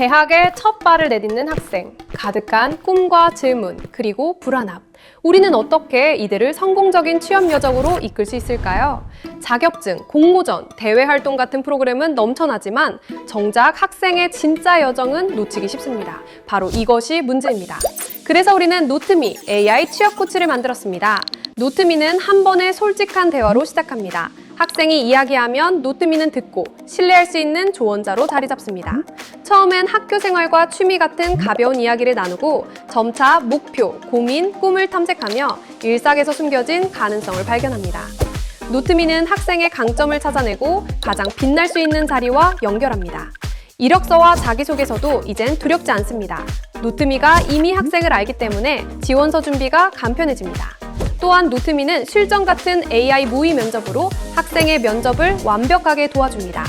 대학에 첫 발을 내딛는 학생, 가득한 꿈과 질문, 그리고 불안함. 우리는 어떻게 이들을 성공적인 취업 여정으로 이끌 수 있을까요? 자격증, 공모전, 대외 활동 같은 프로그램은 넘쳐나지만 정작 학생의 진짜 여정은 놓치기 쉽습니다. 바로 이것이 문제입니다. 그래서 우리는 노트미 AI 취업 코치를 만들었습니다. 노트미는 한 번의 솔직한 대화로 시작합니다. 학생이 이야기하면 노트미는 듣고 신뢰할 수 있는 조언자로 자리 잡습니다. 처음엔 학교 생활과 취미 같은 가벼운 이야기를 나누고 점차 목표, 고민, 꿈을 탐색하며 일상에서 숨겨진 가능성을 발견합니다. 노트미는 학생의 강점을 찾아내고 가장 빛날 수 있는 자리와 연결합니다. 이력서와 자기소개서도 이젠 두렵지 않습니다. 노트미가 이미 학생을 알기 때문에 지원서 준비가 간편해집니다. 또한 노트미는 실전 같은 AI 모의 면접으로 학생의 면접을 완벽하게 도와줍니다.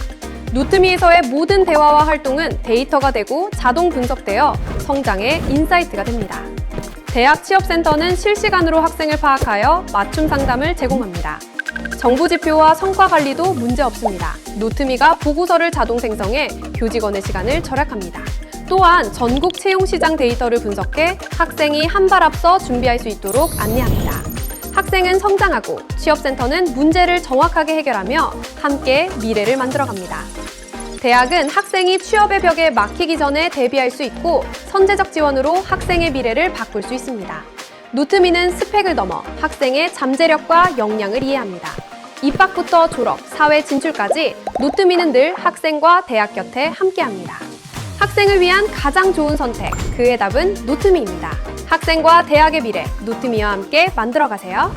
노트미에서의 모든 대화와 활동은 데이터가 되고 자동 분석되어 성장의 인사이트가 됩니다. 대학 취업센터는 실시간으로 학생을 파악하여 맞춤 상담을 제공합니다. 정부 지표와 성과 관리도 문제 없습니다. 노트미가 보고서를 자동 생성해 교직원의 시간을 절약합니다. 또한 전국 채용 시장 데이터를 분석해 학생이 한 발 앞서 준비할 수 있도록 안내합니다. 학생은 성장하고 취업센터는 문제를 정확하게 해결하며 함께 미래를 만들어갑니다. 대학은 학생이 취업의 벽에 막히기 전에 대비할 수 있고 선제적 지원으로 학생의 미래를 바꿀 수 있습니다. 노트미는 스펙을 넘어 학생의 잠재력과 역량을 이해합니다. 입학부터 졸업, 사회 진출까지 노트미는 늘 학생과 대학 곁에 함께합니다. 학생을 위한 가장 좋은 선택, 그의 답은 노트미입니다. 학생과 대학의 미래, 노트미와 함께 만들어 가세요.